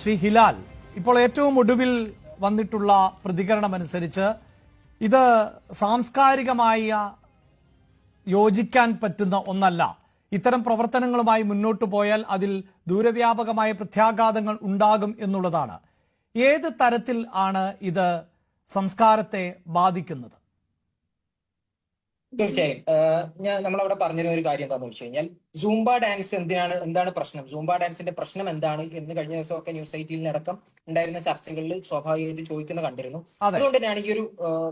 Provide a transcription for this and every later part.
ശ്രീ ഹിലാൽ ഇപ്പോൾ ഏറ്റവും ഒടുവിൽ വന്നിട്ടുള്ള പ്രതികരണമനുസരിച്ച് ഇത് സാംസ്കാരികമായ യോജിക്കാൻ പറ്റുന്ന ഒന്നല്ല. ഇത്തരം പ്രവർത്തനങ്ങളുമായി മുന്നോട്ട് പോയാൽ അതിൽ ദൂരവ്യാപകമായ പ്രത്യാഘാതങ്ങൾ ഉണ്ടാകും എന്നുള്ളതാണ്. ഏത് തരത്തിൽ ആണ് ഇത് സംസ്കാരത്തെ ബാധിക്കുന്നത്? തീർച്ചയായും. ഞാൻ നമ്മളവിടെ പറഞ്ഞിരുന്ന ഒരു കാര്യം എന്താണെന്ന് വെച്ച് കഴിഞ്ഞാൽ സൂംബ ഡാൻസ് എന്തിനാണ് എന്താണ് പ്രശ്നം? സൂംബ ഡാൻസിന്റെ പ്രശ്നം എന്താണ്? എന്ന് കഴിഞ്ഞ ദിവസമൊക്കെ ന്യൂസ് എയ്റ്റീനിലടക്കം ഉണ്ടായിരുന്ന ചർച്ചകളിൽ സ്വാഭാവികമായിട്ട് ചോദിക്കുന്ന കണ്ടിരുന്നു. അതുകൊണ്ട് തന്നെയാണ് ഈ ഒരു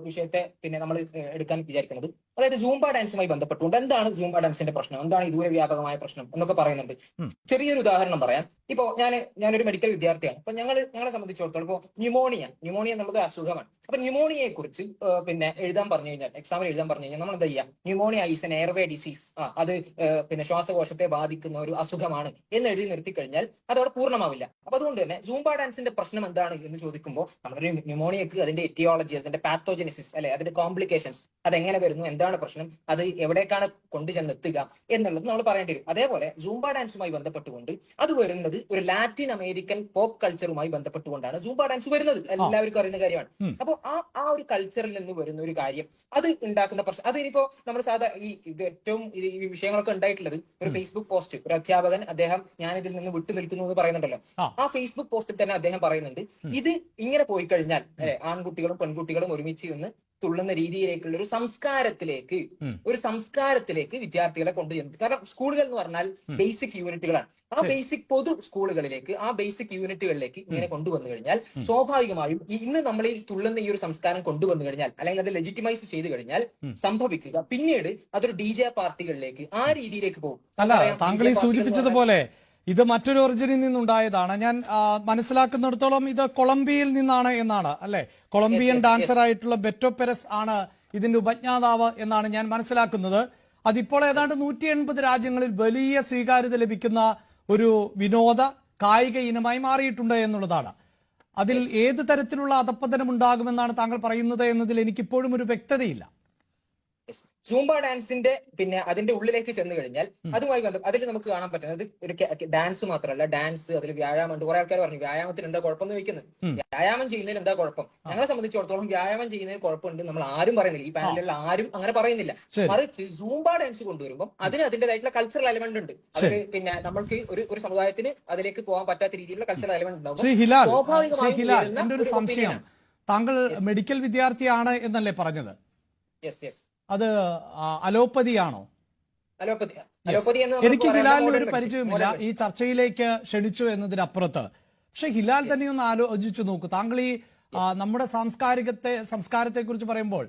വിഷയത്തെ പിന്നെ നമ്മൾ എടുക്കാൻ വിചാരിക്കുന്നത്. അതായത് സൂംബ ഡാൻസുമായി ബന്ധപ്പെട്ടുകൊണ്ട് എന്താണ് സൂംബ ഡാൻസിന്റെ പ്രശ്നം? എന്താണ് ഈ ദൂരവ്യാപകമായ പ്രശ്നം? എന്നൊക്കെ പറയുന്നുണ്ട്. ചെറിയൊരു ഉദാഹരണം പറയാം. ഇപ്പോ ഞാൻ ഞാനൊരു മെഡിക്കൽ വിദ്യാർത്ഥിയാണ്. അപ്പൊ ഞങ്ങൾ ഞങ്ങളെ സംബന്ധിച്ചിടത്തോളം ഇപ്പോൾ ന്യൂമോണിയ ന്യൂമോണിയ എന്നുള്ളത് അസുഖമാണ്. അപ്പൊ ന്യൂമോണിയയെ കുറിച്ച് പിന്നെ എഴുതാൻ പറഞ്ഞു കഴിഞ്ഞാൽ എക്സാമിൽ എഴുതാൻ പറഞ്ഞു കഴിഞ്ഞാൽ നമ്മൾ എന്താ ചെയ്യുക pneumonia is an airway disease ആ അത് പിന്നെ ശ്വാസകോശത്തെ ബാധിക്കുന്ന ഒരു അസുഖമാണ് എന്ന് എഴുതി നിർത്തി കഴിഞ്ഞാൽ അതവിടെ പൂർണമാവില്ല. അപ്പൊ അതുകൊണ്ട് തന്നെ സൂംബ ഡാൻസിന്റെ പ്രശ്നം എന്താണ് എന്ന് ചോദിക്കുമ്പോൾ നമ്മളൊരു ന്യൂമോണിയക്ക് അതിന്റെ എറ്റിയോളജി അതിന്റെ പാത്തോജനിസിസ് അല്ലെ അതിന്റെ കോംപ്ലിക്കേഷൻസ് അത് എങ്ങനെ വരുന്നു എന്താണ് പ്രശ്നം അത് എവിടേക്കാണ് കൊണ്ടുചെന്നെത്തുക എന്നുള്ളത് നമ്മൾ പറയേണ്ടി വരും. അതേപോലെ സൂംബ ഡാൻസുമായി ബന്ധപ്പെട്ടുകൊണ്ട് അത് വരുന്നത് ഒരു ലാറ്റിൻ അമേരിക്കൻ പോപ്പ് കൾച്ചറുമായി ബന്ധപ്പെട്ടുകൊണ്ടാണ് സൂംബ ഡാൻസ് വരുന്നത്. എല്ലാവർക്കും അറിയുന്ന കാര്യമാണ്. അപ്പോൾ അപ്പൊ ആ ആ ഒരു കൾച്ചറിൽ നിന്ന് വരുന്ന ഒരു കാര്യം അത് ഉണ്ടാക്കുന്ന പ്രശ്നം അത് ഇനിയിപ്പോ നമ്മൾ സാധാ ഈ ഇത് ഏറ്റവും ഈ വിഷയങ്ങളൊക്കെ ഉണ്ടായിട്ടുള്ളത് ഒരു ഫേസ്ബുക്ക് പോസ്റ്റ് ഒരു അധ്യാപകൻ അദ്ദേഹം ഞാൻ ഇതിൽ നിന്ന് വിട്ടു നിൽക്കുന്നു എന്ന് പറയുന്നുണ്ടല്ലോ. ആ. ആ ഫേസ്ബുക്ക് പോസ്റ്റിൽ തന്നെ അദ്ദേഹം പറയുന്നുണ്ട്. ഇത് ഇങ്ങനെ പോയി കഴിഞ്ഞാൽ ആൺകുട്ടികളും പെൺകുട്ടികളും ഒരുമിച്ച് നിന്ന് തുള്ളുന്ന രീതിയിലേക്കുള്ള ഒരു സംസ്കാരത്തിലേക്ക് ഒരു സംസ്കാരത്തിലേക്ക് വിദ്യാർത്ഥികളെ കൊണ്ടുചെന്നു കാരണം സ്കൂളുകൾ എന്ന് പറഞ്ഞാൽ ബേസിക് യൂണിറ്റുകളാണ് ആ ബേസിക് പൊതു സ്കൂളുകളിലേക്ക് ആ ബേസിക് യൂണിറ്റുകളിലേക്ക് ഇങ്ങനെ കൊണ്ടുവന്നു കഴിഞ്ഞാൽ സ്വാഭാവികമായും ഇന്ന് നമ്മൾ ഈ തുള്ളുന്ന ഈ ഒരു സംസ്കാരം കൊണ്ടുവന്നു കഴിഞ്ഞാൽ അല്ലെങ്കിൽ അത് ലെജിറ്റിമൈസ് ചെയ്തു കഴിഞ്ഞാൽ സംഭവിക്കുക. പിന്നീട് അതൊരു ഡി ജെ പാർട്ടികളിലേക്ക് ആ രീതിയിലേക്ക് പോകും. അല്ല താങ്കൾ സൂചിപ്പിച്ചതുപോലെ ഇത് മറ്റൊരു ഒറിജിനിൽ നിന്നുണ്ടായതാണ്. ഞാൻ മനസ്സിലാക്കുന്നിടത്തോളം ഇത് കൊളംബിയയിൽ നിന്നാണ് എന്നാണ് അല്ലെ? കൊളംബിയൻ. ഡാൻസർ ആയിട്ടുള്ള ബെറ്റോ പെരസ് ആണ് ഇതിന്റെ ഉപജ്ഞാതാവ് എന്നാണ് ഞാൻ മനസ്സിലാക്കുന്നത്. അതിപ്പോൾ ഏതാണ്ട് നൂറ്റി എൺപത് രാജ്യങ്ങളിൽ വലിയ സ്വീകാര്യത ലഭിക്കുന്ന ഒരു വിനോദ കായിക ഇനമായി മാറിയിട്ടുണ്ട് എന്നുള്ളതാണ്. അതിൽ ഏത് തരത്തിലുള്ള അധപ്പതനം ഉണ്ടാകുമെന്നാണ് താങ്കൾ പറയുന്നത് എന്നതിൽ എനിക്കിപ്പോഴും ഒരു വ്യക്തതയില്ല. സൂംബ ഡാൻസിന്റെ പിന്നെ അതിന്റെ ഉള്ളിലേക്ക് ചെന്ന് കഴിഞ്ഞാൽ അതുമായി ബന്ധം അതിൽ നമുക്ക് കാണാൻ പറ്റുന്നത് ഒരു ഡാൻസ് മാത്രമല്ല ഡാൻസ് അതിൽ വ്യായാമം ഉണ്ട്. കുറെ ആൾക്കാർ പറഞ്ഞു വ്യായാമത്തിന് എന്താ കുഴപ്പം എന്ന് ചോദിക്കുന്നത് വ്യായാമം ചെയ്യുന്നതിൽ എന്താ കുഴപ്പം? ഞങ്ങളെ സംബന്ധിച്ചിടത്തോളം വ്യായാമം ചെയ്യുന്നതിൽ കുഴപ്പമുണ്ട് നമ്മൾ ആരും പറയുന്നില്ല. ഈ പാനലിലുള്ള ആരും അങ്ങനെ പറയുന്നില്ല. മറിച്ച് സൂംബ ഡാൻസ് കൊണ്ടുവരുമ്പോൾ അതിന് അതിന്റേതായിട്ടുള്ള കൾച്ചറൽ എലമെന്റ് ഉണ്ട്. അതിൽ പിന്നെ നമ്മൾക്ക് ഒരു ഒരു സമുദായത്തിന് അതിലേക്ക് പോകാൻ പറ്റാത്ത രീതിയിലുള്ള കൾച്ചറൽ എലമെന്റ് ഉണ്ടാവും. സ്വാഭാവികമായും സംശയം. താങ്കൾ മെഡിക്കൽ വിദ്യാർത്ഥിയാണ് എന്നല്ലേ പറഞ്ഞത്? യെസ് യെസ് അത് അലോപ്പതിയാണോ? എനിക്ക് ഹിലാലിന് ഒരു. പരിചയമില്ല ഈ ചർച്ചയിലേക്ക് ക്ഷണിച്ചു എന്നതിനപ്പുറത്ത്. പക്ഷെ ഹിലാൽ തന്നെ ഒന്ന് ആലോചിച്ചു നോക്കൂ. താങ്കൾ ഈ നമ്മുടെ സാംസ്കാരികത്തെ സംസ്കാരത്തെ കുറിച്ച് പറയുമ്പോൾ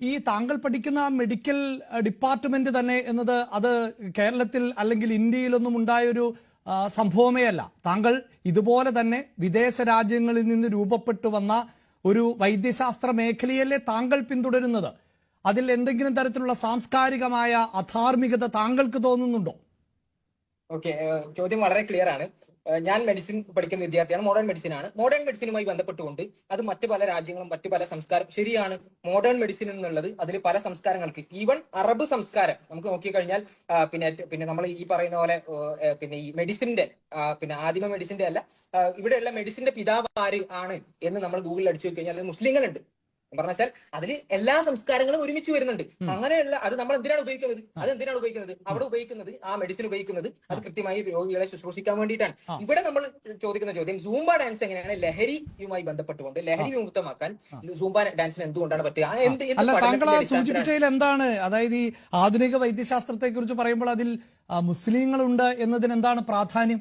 ഈ താങ്കൾ പഠിക്കുന്ന മെഡിക്കൽ ഡിപ്പാർട്ട്മെന്റ് തന്നെ എന്നത് അത് കേരളത്തിൽ അല്ലെങ്കിൽ ഇന്ത്യയിലൊന്നും ഉണ്ടായൊരു ഒരു സംഭവമേ അല്ല. താങ്കൾ ഇതുപോലെ തന്നെ വിദേശ രാജ്യങ്ങളിൽ നിന്ന് രൂപപ്പെട്ടു വന്ന ഒരു വൈദ്യശാസ്ത്ര മേഖലയല്ലേ താങ്കൾ പിന്തുടരുന്നത്? അതിൽ എന്തെങ്കിലും തരത്തിലുള്ള സാംസ്കാരികമായ അധാർമികത താങ്കൾക്ക് തോന്നുന്നുണ്ടോ? ഓക്കെ ചോദ്യം വളരെ ക്ലിയർ ആണ്. ഞാൻ മെഡിസിൻ പഠിക്കുന്ന വിദ്യാർത്ഥിയാണ് മോഡേൺ മെഡിസിൻ ആണ്. മോഡേൺ മെഡിസിനുമായി ബന്ധപ്പെട്ടുകൊണ്ട് അത് മറ്റു പല രാജ്യങ്ങളും മറ്റു പല സംസ്കാരം ശരിയാണ്. മോഡേൺ മെഡിസിൻ എന്നുള്ളത് അതിൽ പല സംസ്കാരങ്ങൾക്ക് ഈവൻ അറബ് സംസ്കാരം നമുക്ക് നോക്കിക്കഴിഞ്ഞാൽ പിന്നെ പിന്നെ നമ്മൾ ഈ പറയുന്ന പോലെ പിന്നെ ഈ മെഡിസിന്റെ പിന്നെ ആദിമ മെഡിസിന്റെ അല്ല ഇവിടെയുള്ള മെഡിസിന്റെ പിതാവ് ആര് ആണ് എന്ന് നമ്മൾ ഗൂഗിളിൽ അടിച്ചു കഴിഞ്ഞാൽ മുസ്ലിങ്ങളുണ്ട്. പറഞ്ഞാൽ അതിൽ എല്ലാ സംസ്കാരങ്ങളും ഒരുമിച്ച് വരുന്നുണ്ട്. അങ്ങനെയുള്ള അത് നമ്മൾ എന്തിനാണ് ഉപയോഗിക്കുന്നത്? അത് എന്തിനാണ് ഉപയോഗിക്കുന്നത്? അവിടെ ഉപയോഗിക്കുന്നത് ആ മെഡിസിൻ ഉപയോഗിക്കുന്നത് അത് കൃത്യമായി രോഗികളെ ശുശ്രൂഷിക്കാൻ വേണ്ടിയിട്ടാണ്. ഇവിടെ നമ്മൾ ചോദിക്കുന്ന ചോദ്യം സൂംബ ഡാൻസ് എങ്ങനെയാണ് ലഹരിയുമായി ബന്ധപ്പെട്ടുകൊണ്ട് ലഹരി വിമുക്തമാക്കാൻ സൂംബ ഡാൻസിന് എന്തുകൊണ്ടാണ് പറ്റുക? എന്ത് താങ്കൾ സൂചിപ്പിച്ചതിൽ എന്താണ്? അതായത് ഈ ആധുനിക വൈദ്യശാസ്ത്രത്തെ കുറിച്ച് പറയുമ്പോൾ അതിൽ മുസ്ലിങ്ങളുണ്ട് എന്നതിന് എന്താണ് പ്രാധാന്യം?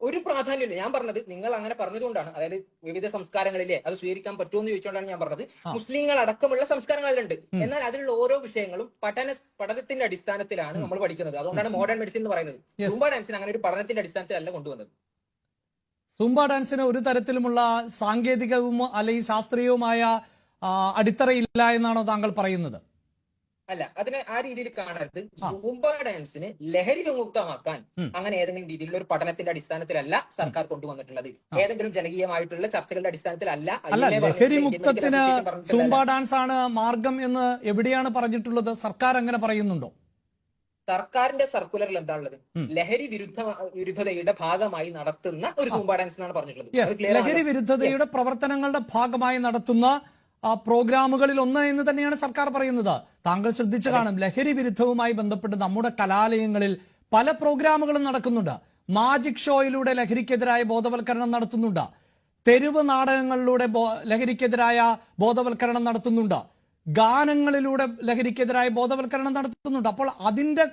ഒരു പ്രാധാന്യമില്ല. ഞാൻ പറഞ്ഞത് നിങ്ങൾ അങ്ങനെ പറഞ്ഞതുകൊണ്ടാണ്. അതായത് വിവിധ സംസ്കാരങ്ങളിലെ അത് സ്വീകരിക്കാൻ പറ്റുമോ എന്ന് ചോദിച്ചുകൊണ്ടാണ് ഞാൻ പറഞ്ഞത്. മുസ്ലിങ്ങൾ അടക്കമുള്ള സംസ്കാരങ്ങൾ അതിലുണ്ട് എന്നാൽ അതിലുള്ള ഓരോ വിഷയങ്ങളും പഠന പഠനത്തിന്റെ അടിസ്ഥാനത്തിലാണ് നമ്മൾ പഠിക്കുന്നത്. അതുകൊണ്ടാണ് മോഡേൺ മെഡിസിൻ എന്ന് പറയുന്നത്. സുംബ ഡാൻസിന് അങ്ങനെ ഒരു പഠനത്തിന്റെ അടിസ്ഥാനത്തിലല്ല കൊണ്ടുവന്നത്. സുംബ ഡാൻസിന് ഒരു തരത്തിലുമുള്ള സാങ്കേതികവും അല്ലെങ്കിൽ ശാസ്ത്രീയവുമായ അടിത്തറയില്ല എന്നാണോ താങ്കൾ പറയുന്നത്? അല്ല അതിനെ ആ രീതിയിൽ കാണരുത്. സൂംബ ഡാൻസിന് ലഹരി വിമുക്തമാക്കാൻ അങ്ങനെ ഏതെങ്കിലും രീതിയിലുള്ള ഒരു പഠനത്തിന്റെ അടിസ്ഥാനത്തിലല്ല സർക്കാർ കൊണ്ടുവന്നിട്ടുള്ളത്. ഏതെങ്കിലും ജനകീയമായിട്ടുള്ള ചർച്ചകളുടെ അടിസ്ഥാനത്തിലല്ല ലഹരി മുക്തത്തിന് സൂംബ ഡാൻസ് ആണ് മാർഗം എന്ന് എവിടെയാണ് പറഞ്ഞിട്ടുള്ളത്? സർക്കാർ അങ്ങനെ പറയുന്നുണ്ടോ? സർക്കാരിന്റെ സർക്കുലറിൽ എന്താ ഉള്ളത്? ലഹരി വിരുദ്ധ വിരുദ്ധതയുടെ ഭാഗമായി നടത്തുന്ന ഒരു സൂംബ ഡാൻസ് എന്നാണ് പറഞ്ഞിട്ടുള്ളത്. ലഹരി വിരുദ്ധതയുടെ പ്രവർത്തനങ്ങളുടെ ഭാഗമായി നടത്തുന്ന പ്രോഗ്രാമുകളിൽ ഒന്ന് എന്ന് തന്നെയാണ് സർക്കാർ പറയുന്നത്. താങ്കൾ ശ്രദ്ധിച്ചു കാണും ലഹരി വിരുദ്ധവുമായി ബന്ധപ്പെട്ട് നമ്മുടെ കലാലയങ്ങളിൽ പല പ്രോഗ്രാമുകളും നടക്കുന്നുണ്ട്. മാജിക് ഷോയിലൂടെ ലഹരിക്കെതിരായ ബോധവൽക്കരണം നടത്തുന്നുണ്ട്. തെരുവ് നാടകങ്ങളിലൂടെ ലഹരിക്കെതിരായ ബോധവൽക്കരണം നടത്തുന്നുണ്ട്. ഗാനങ്ങളിലൂടെ ലഹരിക്കെതിരായ ബോധവൽക്കരണം നടത്തുന്നുണ്ട്. അപ്പോൾ അതിന്റെ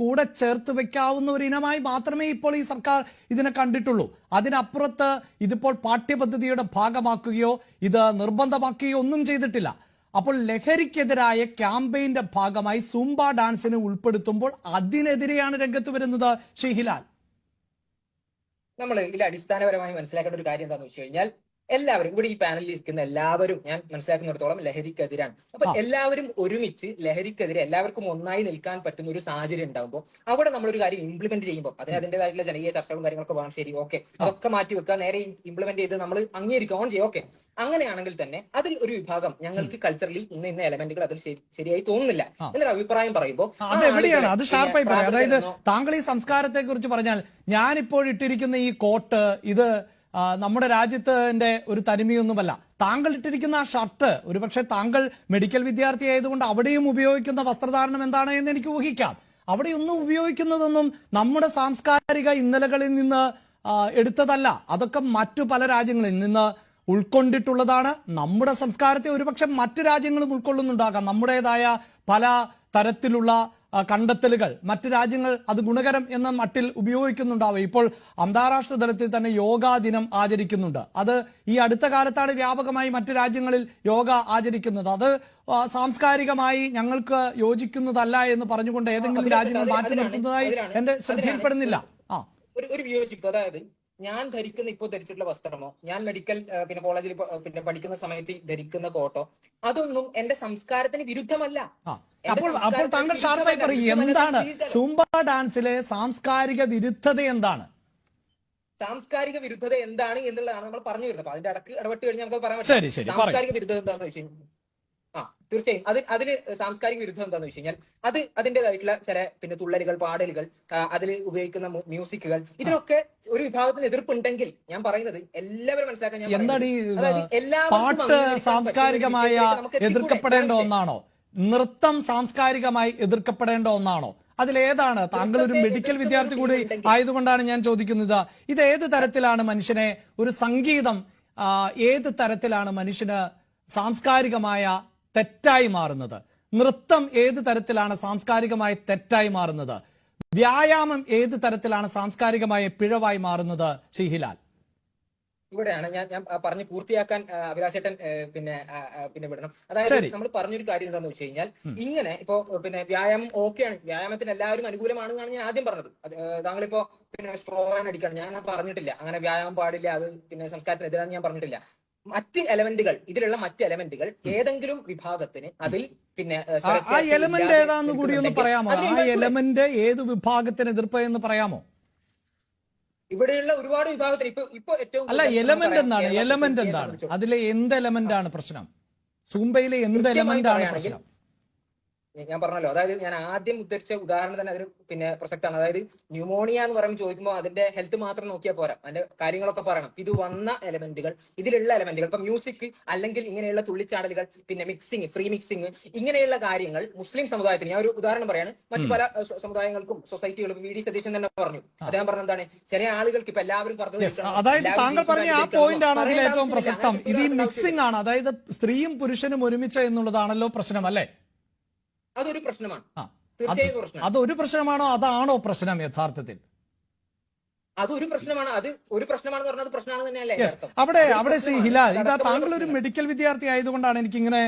കൂടെ ചേർത്ത് വെക്കാവുന്ന ഒരു ഇനമായി മാത്രമേ ഇപ്പോൾ ഈ സർക്കാർ ഇതിനെ കണ്ടിട്ടുള്ളൂ. അതിനപ്പുറത്ത് ഇതിപ്പോൾ പാഠ്യപദ്ധതിയുടെ ഭാഗമാക്കുകയോ ഇത് നിർബന്ധമാക്കുകയോ ഒന്നും ചെയ്തിട്ടില്ല. അപ്പോൾ ലഹരിക്കെതിരായ ക്യാമ്പയിന്റെ ഭാഗമായി സുംബ ഡാൻസിനെ ഉൾപ്പെടുത്തുമ്പോൾ അതിനെതിരെയാണ് രംഗത്ത് വരുന്നത് ഷെഹിലാൽ ഹിലാൽ. നമ്മൾ ഇതിൽ അടിസ്ഥാനപരമായി മനസ്സിലാക്കേണ്ട ഒരു കാര്യം എന്താണെന്ന് വെച്ച് കഴിഞ്ഞാൽ എല്ലാവരും ഇവിടെ ഈ പാനലിൽ ഇരിക്കുന്ന എല്ലാവരും ഞാൻ മനസ്സിലാക്കുന്നിടത്തോളം ലഹരിക്കെതിരാണ്. അപ്പൊ. എല്ലാവരും ഒരുമിച്ച് ലഹരിക്കെതിരെ എല്ലാവർക്കും ഒന്നായി നിൽക്കാൻ പറ്റുന്ന ഒരു സാഹചര്യം ഉണ്ടാകുമ്പോൾ അവിടെ നമ്മൾ ഒരു കാര്യം ഇംപ്ലിമെന്റ് ചെയ്യുമ്പോൾ അതിന് അതിന്റേതായിട്ടുള്ള ജനകീയ ചർച്ചകളും കാര്യങ്ങളൊക്കെ വേണം. ശരി ഓക്കെ. അതൊക്കെ മാറ്റി വെക്കുക. നേരെ ഇംപ്ലിമെന്റ് ചെയ്ത് നമ്മൾ അംഗീകരിക്കുക. ഓൺ ചെയ്യും. ഓക്കെ. അങ്ങനെയാണെങ്കിൽ തന്നെ അതിൽ ഒരു വിഭാഗം ഞങ്ങൾക്ക് കൾച്ചറലി ഇന്ന ഇന്ന എലമെന്റുകൾ അതിൽ ശരിയായി തോന്നുന്നില്ല. എന്നൊരു അഭിപ്രായം പറയുമ്പോൾ അത് എവിടെയാണ്? അത് ഷാർപ്പായി പറയാം. അതായത് താങ്കൾ ഈ സംസ്കാരത്തെ കുറിച്ച് പറഞ്ഞാൽ ഞാനിപ്പോൾ ഇട്ടിരിക്കുന്ന ഈ കോട്ട് ഇത് നമ്മുടെ രാജ്യത്തിന്റെ ഒരു തനിമയൊന്നുമല്ല. താങ്കൾ ഇട്ടിരിക്കുന്ന ആ ഷർട്ട് ഒരുപക്ഷെ താങ്കൾ മെഡിക്കൽ വിദ്യാർത്ഥി ആയതുകൊണ്ട് അവിടെയും ഉപയോഗിക്കുന്ന വസ്ത്രധാരണം എന്താണ് എന്ന് എനിക്ക് ഊഹിക്കാം. അവിടെയൊന്നും ഉപയോഗിക്കുന്നതൊന്നും നമ്മുടെ സാംസ്കാരിക ഇന്നലകളിൽ നിന്ന് എടുത്തതല്ല. അതൊക്കെ മറ്റു പല രാജ്യങ്ങളിൽ നിന്ന് ഉൾക്കൊണ്ടിട്ടുള്ളതാണ്. നമ്മുടെ സംസ്കാരത്തെ ഒരുപക്ഷെ മറ്റു രാജ്യങ്ങളും ഉൾക്കൊള്ളുന്നുണ്ടാകാം. നമ്മുടേതായ പല തരത്തിലുള്ള കണ്ടെത്തലുകൾ. മറ്റ് രാജ്യങ്ങൾ അത് ഗുണകരം എന്ന മട്ടിൽ ഉപയോഗിക്കുന്നുണ്ടാവും. ഇപ്പോൾ അന്താരാഷ്ട്ര തലത്തിൽ തന്നെ യോഗാ ദിനം ആചരിക്കുന്നുണ്ട്. അത് ഈ അടുത്ത കാലത്താണ് വ്യാപകമായി മറ്റു രാജ്യങ്ങളിൽ യോഗ ആചരിക്കുന്നത്. അത് സാംസ്കാരികമായി ഞങ്ങൾക്ക് യോജിക്കുന്നതല്ല എന്ന് പറഞ്ഞുകൊണ്ട് ഏതെങ്കിലും രാജ്യങ്ങൾ മാറ്റി നിർത്തുന്നതായി എന്റെ ശ്രദ്ധയിൽപ്പെടുന്നില്ല. ആ. ഒരു വിയോജിപ്പ്. അതായത് ഞാൻ ധരിക്കുന്ന ഇപ്പോൾ ധരിച്ചിട്ടുള്ള വസ്ത്രമോ? ഞാൻ മെഡിക്കൽ പിന്നെ കോളേജിൽ പിന്നെ പഠിക്കുന്ന സമയത്ത് ധരിക്കുന്ന കോട്ടോ? അതൊന്നും എന്റെ സംസ്കാരത്തിന് വിരുദ്ധമല്ല. അപ്പോൾ അപ്പോൾ താങ്കൾ ഷാർപ്പായി. പറയും എന്താണ്. സൂംബ ഡാൻസിലെ സാംസ്കാരിക വിരുദ്ധത എന്താണ്? സാംസ്കാരിക വിരുദ്ധത എന്താണ് എന്നുള്ളതാണ് നമ്മൾ പറഞ്ഞു വരുന്നത്. അപ്പൊ അതിന്റെ ഇടയ്ക്ക് ഇടപെട്ട് കഴിഞ്ഞാൽ നമുക്ക് പറയാൻ പറ്റും. സാംസ്കാരിക വിരുദ്ധത എന്താണെന്ന് വെച്ച് കഴിഞ്ഞാൽ ആ തീർച്ചയായും. അത് അതിന് സാംസ്കാരിക വിരുദ്ധം എന്താന്ന് വെച്ച് കഴിഞ്ഞാൽ അത് അതിന്റേതായിട്ടുള്ള ചില പിന്നെ തുള്ളലുകൾ പാടലുകൾ അതിൽ ഉപയോഗിക്കുന്ന മ്യൂസിക്കുകൾ ഇതിനൊക്കെ ഒരു വിഭാഗത്തിന് എതിർപ്പുണ്ടെങ്കിൽ ഞാൻ പറയുന്നത് എല്ലാവരും മനസ്സിലാക്കാൻ ഞാൻ എന്താണ് ഈ പാട്ട് സാംസ്കാരികമായ? എതിർക്കപ്പെടേണ്ട ഒന്നാണോ? നൃത്തം സാംസ്കാരികമായി എതിർക്കപ്പെടേണ്ട ഒന്നാണോ? അതിലേതാണ് താങ്കൾ ഒരു മെഡിക്കൽ വിദ്യാർത്ഥി കൂടി ആയതുകൊണ്ടാണ് ഞാൻ ചോദിക്കുന്നത്. ഇത് ഏത് തരത്തിലാണ് മനുഷ്യനെ ഒരു സംഗീതം ഏത് തരത്തിലാണ് മനുഷ്യന് സാംസ്കാരികമായ തെറ്റായി മാറുന്നത്. നൃത്തം ഏത് തരത്തിലാണ് സാംസ്കാരികമായി തെറ്റായി മാറുന്നത്? വ്യായാമം ഏത് തരത്തിലാണ് സാംസ്കാരികമായി പിഴവായി മാറുന്നത് ഷിഹിലാൽ ഇവിടെയാണ്. ഞാൻ ഞാൻ പറഞ്ഞു പൂർത്തിയാക്കാൻ അഭിലാഷേട്ടൻ പിന്നെ പിന്നെ വിടണം. അതായത്. നമ്മൾ പറഞ്ഞൊരു കാര്യം എന്താണെന്ന് വെച്ച് കഴിഞ്ഞാൽ ഇങ്ങനെ ഇപ്പോ പിന്നെ വ്യായാമം ഓക്കെയാണ്. വ്യായാമത്തിന് എല്ലാവരും അനുകൂലമാണ് അനുകൂലമാണെന്നാണ് ഞാൻ ആദ്യം പറഞ്ഞത്. താങ്കളിപ്പോ പിന്നെ സ്ട്രോൻ അടിക്കണം ഞാൻ പറഞ്ഞിട്ടില്ല. അങ്ങനെ വ്യായാമം പാടില്ല അത് പിന്നെ സംസ്കാരത്തിനെതിരാന്ന് ഞാൻ പറഞ്ഞിട്ടില്ല. മറ്റ് എലമെന്റുകൾ ഇതിലുള്ള മറ്റ് എലമെന്റുകൾ ഏതെങ്കിലും വിഭാഗത്തിന് അതിൽ പിന്നെ ആ, എലമെന്റ് ഏതാന്ന് കൂടി ഒന്ന് പറയാമോ? ആ എലമെന്റ് ഏത് വിഭാഗത്തിന് എതിർപ്പ് എന്ന് പറയാമോ? ഇവിടെയുള്ള ഒരുപാട് വിഭാഗത്തിന് ഇപ്പൊ ഇപ്പൊ ഏറ്റവും അല്ല എലമെന്റ് എന്താണ്? എലമെന്റ് എന്താണ്? അതിലെ എന്ത് എലമെന്റ് ആണ് പ്രശ്നം? സൂംബയിലെ എന്ത് എലമെന്റ് ആണ് പ്രശ്നം? ഞാൻ പറഞ്ഞല്ലോ. അതായത് ഞാൻ ആദ്യം ഉദ്ധരിച്ച ഉദാഹരണം തന്നെ അതൊരു പിന്നെ പ്രസക്താണ് അതായത് ന്യൂമോണിയ എന്ന് പറയുമ്പോൾ ചോദിക്കുമ്പോൾ അതിന്റെ ഹെൽത്ത് മാത്രം നോക്കിയാൽ പോരാ. അതിന്റെ കാര്യങ്ങളൊക്കെ പറയണം. ഇത് വന്ന എലമെന്റുകൾ ഇതിലുള്ള എലമെന്റുകൾ ഇപ്പൊ മ്യൂസിക് അല്ലെങ്കിൽ ഇങ്ങനെയുള്ള തുള്ളിച്ചാടലുകൾ പിന്നെ മിക്സിംഗ് ഫ്രീ മിക്സിംഗ് ഇങ്ങനെയുള്ള കാര്യങ്ങൾ മുസ്ലിം സമുദായത്തിന് ഞാൻ ഒരു ഉദാഹരണം പറയാണ്. മറ്റു പല സമുദായങ്ങൾക്കും സൊസൈറ്റികൾക്കും വി ഡി സതീശൻ തന്നെ പറഞ്ഞു. അദ്ദേഹം പറഞ്ഞ എന്താണ്? ചില ആളുകൾക്ക് ഇപ്പൊ എല്ലാവരും പറഞ്ഞു അതായത് താങ്കൾ പറഞ്ഞ ആ പോയിന്റ് ആണ് അതിൽ ഏറ്റവും പ്രസക്തം. ഇത് ഈ മിക്സിംഗ് ആണ്. അതായത് സ്ത്രീയും പുരുഷനും ഒരുമിച്ച് എന്നുള്ളതാണല്ലോ പ്രശ്നം അല്ലേ? അതൊരു പ്രശ്നമാണ്. തീർച്ചയായും അതൊരു പ്രശ്നമാണോ? അതാണോ പ്രശ്നം യഥാർത്ഥത്തിൽ? അതൊരു പ്രശ്നമാണ്. അത് ഒരു പ്രശ്നമാണെന്ന് പറഞ്ഞത് പ്രശ്നമാണ് തന്നെയല്ലേ? അവിടെ അവിടെ ശ്രീ ഹിലാൽ ഇതാ താങ്കൾ ഒരു മെഡിക്കൽ വിദ്യാർത്ഥി ആയതുകൊണ്ടാണ് എനിക്കിങ്ങനെ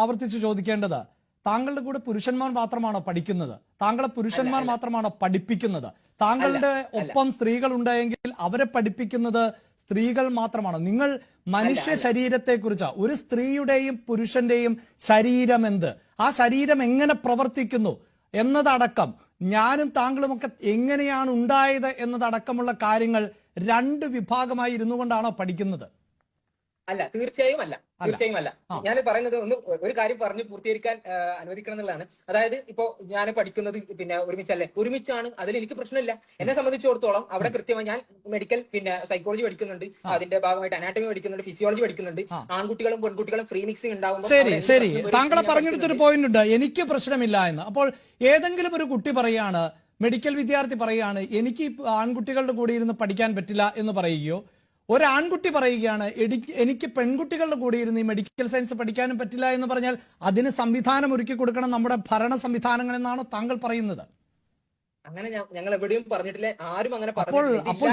ആവർത്തിച്ച് ചോദിക്കേണ്ടത്. താങ്കളുടെ കൂടെ പുരുഷന്മാർ മാത്രമാണോ പഠിക്കുന്നത്? താങ്കളെ പുരുഷന്മാർ മാത്രമാണോ പഠിപ്പിക്കുന്നത്? താങ്കളുടെ. ഒപ്പം സ്ത്രീകൾ ഉണ്ടെങ്കിൽ അവരെ പഠിപ്പിക്കുന്നത് സ്ത്രീകൾ മാത്രമാണോ. നിങ്ങൾ മനുഷ്യ അല്ല. ശരീരത്തെ കുറിച്ച് ഒരു സ്ത്രീയുടെയും പുരുഷന്റെയും ശരീരം എന്ത്? ആ ശരീരം എങ്ങനെ പ്രവർത്തിക്കുന്നു എന്നതടക്കം ഞാനും താങ്കളുമൊക്കെ എങ്ങനെയാണ് ഉണ്ടായത് എന്നതടക്കമുള്ള കാര്യങ്ങൾ രണ്ട് വിഭാഗമായി ഇരുന്നു കൊണ്ടാണോ പഠിക്കുന്നത്? അല്ല തീർച്ചയായും അല്ല. തീർച്ചയായും അല്ല. ഞാൻ പറയുന്നത് ഒന്ന് ഒരു കാര്യം പറഞ്ഞ് പൂർത്തീകരിക്കാൻ അനുവദിക്കണം എന്നുള്ളതാണ്. അതായത് ഇപ്പോ ഞാൻ പഠിക്കുന്നത് പിന്നെ ഒരുമിച്ചല്ലേ? ഒരുമിച്ചാണ്. അതിൽ എനിക്ക് പ്രശ്നമില്ല. എന്നെ സംബന്ധിച്ചിടത്തോളം അവിടെ കൃത്യമായി ഞാൻ മെഡിക്കൽ പിന്നെ സൈക്കോളജി പഠിക്കുന്നുണ്ട്. അതിന്റെ ഭാഗമായിട്ട് അനാട്ടമി പഠിക്കുന്നുണ്ട് ഫിസിയോളജി പഠിക്കുന്നുണ്ട്. ആൺകുട്ടികളും പെൺകുട്ടികളും ഫ്രീ മിക്സിംഗ് ഉണ്ടാവുമ്പോൾ ശരി ശരി. താങ്കളെ പറഞ്ഞെടുത്തൊരു പോയിന്റ് ഉണ്ട്. എനിക്ക് പ്രശ്നമില്ല എന്ന്. അപ്പോൾ ഏതെങ്കിലും ഒരു കുട്ടി പറയാണ് മെഡിക്കൽ വിദ്യാർത്ഥി പറയാണ് എനിക്ക് ആൺകുട്ടികളുടെ കൂടെ ഇരുന്ന് പഠിക്കാൻ പറ്റില്ല എന്ന് പറയുകയോ ഒരു ആൺകുട്ടി പറയുകയാണ് എനിക്ക് പെൺകുട്ടികളുടെ കൂടെ ഇരുന്ന് ഈ മെഡിക്കൽ സയൻസ് പഠിക്കാനും പറ്റില്ല എന്ന് പറഞ്ഞാൽ അതിന് സംവിധാനം ഒരുക്കി കൊടുക്കണം നമ്മുടെ ഭരണ സംവിധാനങ്ങൾ എന്നാണോ താങ്കൾ പറയുന്നത്? അങ്ങനെ ഞങ്ങൾ എവിടെയും പറഞ്ഞിട്ടില്ല ആരും അങ്ങനെ അപ്പോൾ അപ്പോൾ